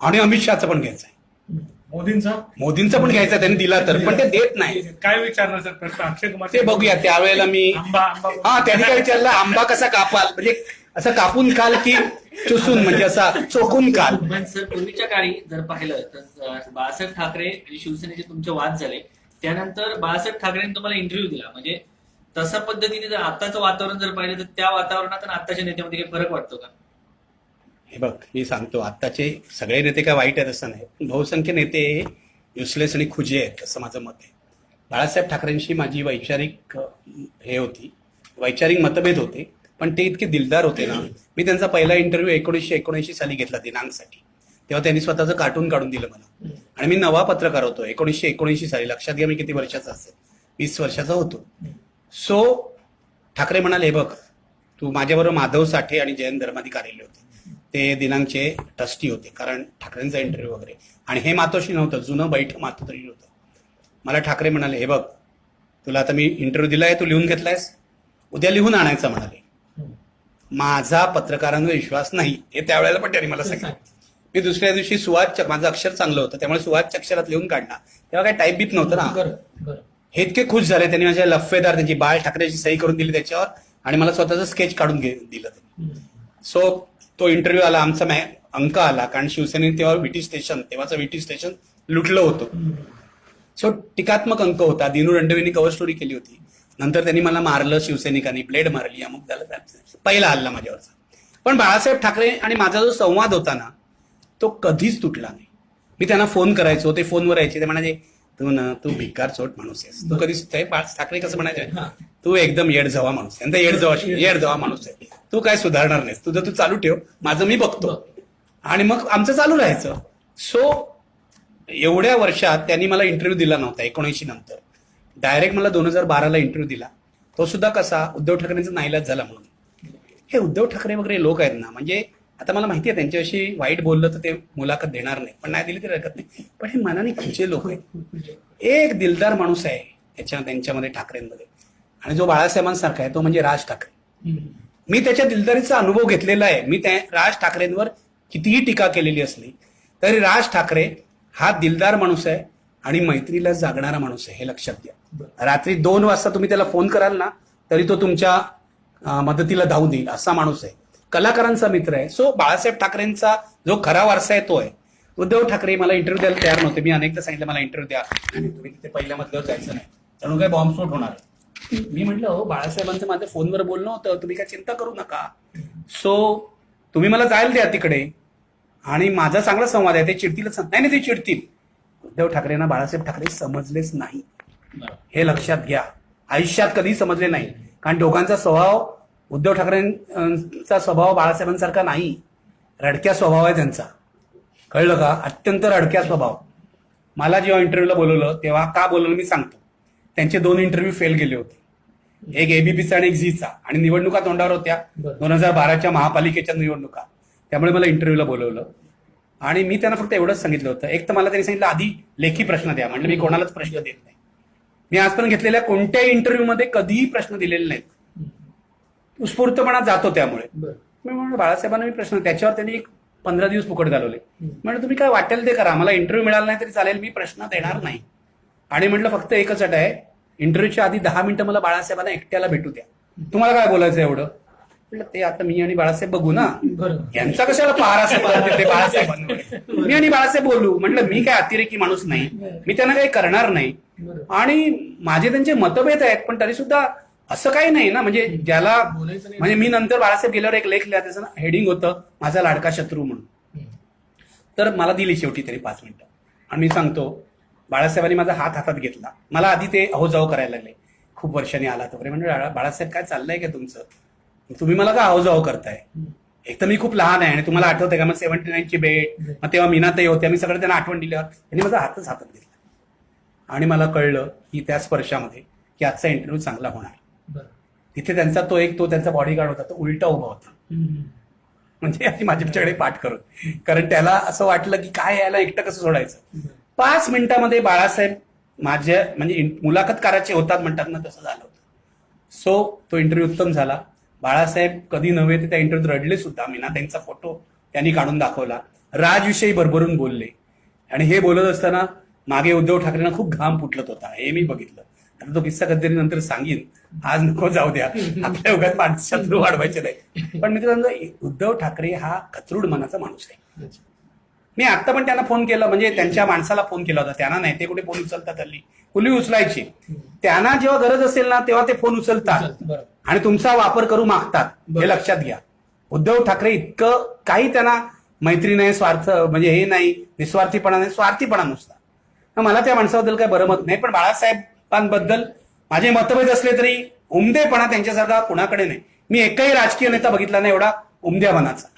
आणि अमित शहाचं पण घ्यायचं आहे. मोदींचा? मोदींचं पण घ्यायचं त्यांनी दिला तर पण ते देत नाही. काय विचारणार सर प्रश्न? अक्षय कुमार ते बघूया त्यावेळेला मी आंबा आंबा हा त्यांनी काय विचारलं? आंबा कसा कापाल? म्हणजे असं कापून काल की चुसून म्हणजे असा चोकून काल पण सर पूर्वीच्या काळी जर पाहिलं तर बाळासाहेब ठाकरे आणि शिवसेनेचे तुमचे वाद झाले. त्यानंतर बाळासाहेब ठाकरेंनी तुम्हाला इंटरव्ह्यू दिला. म्हणजे तशा पद्धतीने जर आताचं वातावरण जर पाहिलं तर त्या वातावरणात आणि आताच्या नेत्यामध्ये काही फरक वाटतो का? हे बघ मी सांगतो आत्ताचे सगळे नेते काय वाईट आहेत असं नाही. बहुसंख्य नेते युसलेस आणि खुजे आहेत असं माझं मत आहे. बाळासाहेब ठाकरेंशी माझी वैचारिक हे होती. वैचारिक मतभेद होते पण ते इतके दिलदार होते ना मी त्यांचा पहिला इंटरव्ह्यू एकोणीसशे एकोणऐंशी साली घेतला दिनांकसाठी. तेव्हा त्यांनी स्वतःचं कार्टून काढून दिलं मला. आणि मी नवा पत्रकार होतो एकोणीसशे एकोणऐंशी साली. लक्षात घ्या मी किती वर्षाचा असेल. वीस वर्षाचा होतो. सो ठाकरे म्हणाले हे बघ तू माझ्याबरोबर माधव साठे आणि जयंत धर्माधिकारी होते. ते दिनांकचे ट्रस्टी होते कारण ठाकरेंचा इंटरव्ह्यू वगैरे. आणि हे मातोश्री नव्हतं जुनं बैठ मातोश्री होतं. मला ठाकरे म्हणाले हे बघ तुला आता मी इंटरव्ह्यू दिलाय तू लिहून घेतलायस? उद्या लिहून आणायचं म्हणाले. माझा पत्रकारांवर विश्वास नाही हे त्यावेळेला पण त्यांनी मला सांगितलं. मी दुसऱ्या दिवशी सुवाद चक- माझं अक्षर चांगलं होतं त्यामुळे सुवाद अक्षरात लिहून काढला तेव्हा काही टाईप बीप नव्हतं ना. हे इतके खुश झाले त्यांनी माझ्या लफेदार त्यांची बाळ ठाकरेची सही करून दिली त्याच्यावर आणि मला स्वतःचं स्केच काढून घे- दिलं सो तो इंटरव्ह्यू आला आमचा मॅ अंक आला. कारण शिवसेनेने तेव्हा विटी स्टेशन तेव्हाचं विटी स्टेशन लुटलं होतं. सो टीकात्मक अंक होता. दिनू रणदेवींनी कव्हर स्टोरी केली होती. नंतर त्यांनी मला मारलं शिवसैनिकांनी ब्लेड मारली अमुक झालं पहिला हल्ला माझ्यावरचा. पण बाळासाहेब ठाकरे आणि माझा जो संवाद होता ना तो कधीच तुटला नाही. मी त्यांना फोन करायचो ते फोनवर यायचे ते म्हणाले तू ना तू भिकार चोट माणूस आहेस. तू कधीच ते बाळ ठाकरे कसं म्हणायचे? तू एकदम येड जवा माणूस आहे. येड जवा येड जवा माणूस आहे. तू काय सुधारणार नाहीस. तुझं तू चालू ठेव. माझं मी बघतो. आणि मग आमचं चालू राहायचं. सो एवढ्या वर्षात त्यांनी मला इंटरव्ह्यू दिला नव्हता एकोणऐंशी नंतर. डायरेक्ट मला दोन हजार बाराला इंटरव्ह्यू दिला. तो सुद्धा कसा उद्धव ठाकरेंचा नाईलाज झाला म्हणून. हे उद्धव ठाकरे वगैरे लोक आहेत ना म्हणजे आता मला माहिती आहे त्यांच्याशी वाईट बोललं तर ते मुलाखत देणार नाही. पण नाही दिली तरी हरकत नाही. पण हे मनाने खिचे लोक आहेत. एक दिलदार माणूस आहे त्याच्या त्यांच्यामध्ये ठाकरेंमध्ये. आणि जो बाळासाहेबांसारखा आहे तो म्हणजे राज ठाकरे. मी त्याच्या दिलदारीचा अनुभव घेतलेला आहे. मी त्या राज ठाकरेंवर कितीही टीका केलेली असली तरी राज ठाकरे हा दिलदार माणूस आहे आणि मैत्रीला जागणारा माणूस आहे हे लक्षात घ्या. रात्री दोन वाजता तुम्ही त्याला फोन कराल ना तरी तो तुमच्या मदतीला धावून देईल असा माणूस आहे. कलाकारांचा मित्र आहे. सो बाळासाहेब ठाकरेंचा जो खरा वारसा आहे तो आहे. उद्धव ठाकरे मला इंटरव्ह्यू द्यायला तयार नव्हते. मी अनेकदा सांगितलं मला इंटरव्ह्यू द्या. आणि तुम्ही तिथे पहिल्या मधल्यावर जायचं नाही. जणू काय बॉम्बस्फोट होणार. मी म्हटलं हो बाळासाहेबांचं माझं फोनवर बोलणं होतं. तुम्ही काय चिंता करू नका. सो तुम्ही मला जायला द्या तिकडे. आणि माझा चांगला संवाद आहे. ते चिडतीलच नाही नाही ते चिडतील. उद्धव ठाकरेंना बाळासाहेब ठाकरे समजलेच नाही. हे लक्षात घ्या. आयुष्यात कधी समजले नाही. कारण दोघांचा स्वभाव उद्धव ठाकरेंचा स्वभाव बाळासाहेबांसारखा नाही. रडक्या स्वभाव आहे त्यांचा. कळलं का? अत्यंत रडक्या स्वभाव. मला जेव्हा इंटरव्ह्यूला बोलवलं तेव्हा का बोलवलं मी सांगतो. त्यांचे दोन इंटरव्ह्यू फेल गेले होते. एक एबीपीचा आणि एक झीचा आणि निवडणुका तोंडावर होत्या. दोन हजार बाराच्या महापालिकेच्या निवडणुका. त्यामुळे मला इंटरव्ह्यूला बोलवलं. आणि मी त्यांना फक्त एवढंच सांगितलं होतं. एक तर मला त्यांनी सांगितलं आधी लेखी प्रश्न द्या. म्हटलं मी कोणालाच प्रश्न देत नाही. मी आजपर्यंत घेतलेल्या कोणत्याही इंटरव्ह्यूमध्ये कधीही प्रश्न दिलेले नाहीत. उत्स्फूर्तपणा जातो त्यामुळे. बरं. मी म्हणलं बाळासाहेबांना मी प्रश्न त्याच्यावर त्यांनी एक पंधरा दिवस फुकट घालवले. म्हणलं तुम्ही काय वाटेल ते करा मला इंटरव्ह्यू मिळाला नाही तरी चालेल मी प्रश्न देणार नाही. आणि म्हटलं फक्त एकच अट आहे इंटरव्ह्यूच्या आधी दहा मिनिटं मला बाळासाहेबांना एकट्याला भेटू द्या. तुम्हाला काय बोलायचं एवढं? म्हटलं ते आता मी आणि बाळासाहेब बघू ना. यांचा कशाला पहारा असेल ते बाळासाहेबांवर मी आणि बाळासाहेब बोलू. म्हटलं मी काय अतिरेकी माणूस नाही. मी त्यांना काही करणार नाही. आणि माझे त्यांचे मतभेद आहेत पण तरी सुद्धा असं काही नाही ना म्हणजे ज्याला. म्हणजे मी नंतर बाळासाहेब गेल्यावर एक लेख लिहा त्याचं हेडिंग होतं माझा लाडका शत्रू म्हणून. तर मला दिली शेवटी तरी पाच मिनिटं. आणि मी सांगतो बाळासाहेबांनी माझा हात हातात घेतला. मला आधी ते अहो जाऊ करायला लागले. खूप वर्षांनी आला तो. म्हणजे बाळा- बाळासाहेब काय चाललंय का तुमचं? तुम्ही मला का अहो जाऊ करताय एक तर मी खूप लहान आहे आणि तुम्हाला आठवतंय का? मग सेव्हन्टी नाईनची भेट मग तेव्हा मीनाताई होत्या मी सगळं त्यांना आठवण दिल्यावर त्यांनी माझा हातच हातात घेतला. आणि मला कळलं की त्या स्पर्शामध्ये की आजचा इंटरव्ह्यू चांगला होणार. तिथे त्यांचा तो एक तो त्यांचा बॉडीगार्ड होता तो उलटा उभा होता. म्हणजे आणि माझ्याकडे पाठ करून. कारण त्याला असं वाटलं की काय यायला एकटं कसं सोडायचं? पाच मिनिटामध्ये बाळासाहेब माझ्या म्हणजे इन- मुलाखतकाराचे होतात म्हणतात ना तसं झालं होतं. सो तो इंटरव्ह्यू उत्तम झाला. बाळासाहेब कधी नव्हे ते त्या इंटरव्ह्यूत रडले सुद्धा. मीना त्यांचा फोटो त्यांनी काढून दाखवला. राजविषयी भरभरून बोलले. आणि हे बोलत असताना मागे उद्धव ठाकरेंना खूप घाम फुटलत होता. हे मी बघितलं. आता तो किस्सा कधीतरी नंतर सांगीन. आज नको जाऊ द्या. आपल्या उगाच माणसं वाढवायचे नाही पण मित्रांनो उद्धव ठाकरे हा कचरूड मनाचा माणूस आहे. मी आता पण त्यांना फोन केला म्हणजे त्यांच्या माणसाला फोन केला होता. त्यांना नाही ते कुठे फोन उचलतात हल्ली? कुली उचलायची. त्यांना जेव्हा गरज असेल ना तेव्हा ते फोन उचलतात. आणि तुमचा वापर करू मागतात. हे. लक्षात घ्या. उद्धव ठाकरे इतकं काही त्यांना मैत्री नाही स्वार्थ म्हणजे हे नाही निस्वार्थीपणा नाही स्वार्थीपणा नुसता. मला त्या माणसाबद्दल काही बरं मत नाही पण लोकांबद्दल माझे मतभेद असले तरी उमदेपणा त्यांच्यासारखा कुणाकडे नाही. मी एकही राजकीय नेता बघितला नाही एवढा उमद्या मनाचा.